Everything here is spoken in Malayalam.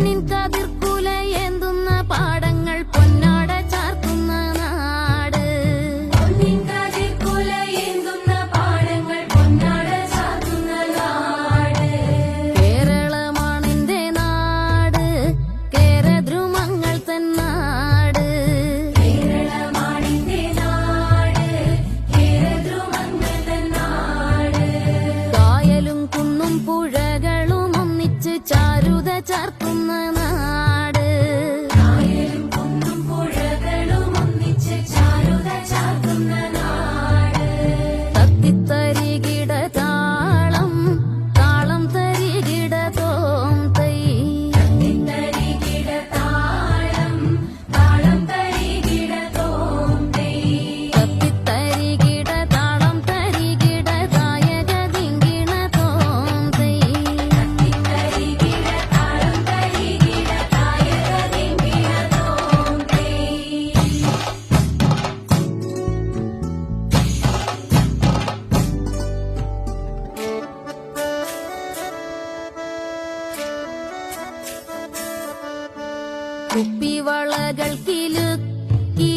പൊന്നിൻ കതിർക്കുല ഏന്തുന്ന പാടങ്ങൾ പൊന്നാട ചാർത്തുന്ന നാട്. പൊന്നിൻ കതിർക്കുല ഏന്തുന്ന പാടങ്ങൾ പൊന്നാട ചാർത്തുന്ന നാട്. കേരളമാണെന്റെ നാട് കേരദ്രുമങ്ങൾ തന്നാട് കേരളമാണിന്റെ നാട് കേരദ്രുമങ്ങൾ തന്നാട് കായലും കുന്നും പുഴകളും ഒന്നിച്ച് ചാരുത ചാർത്തുന്ന നാട് കുപ്പിവളകൾ കിലുക്കി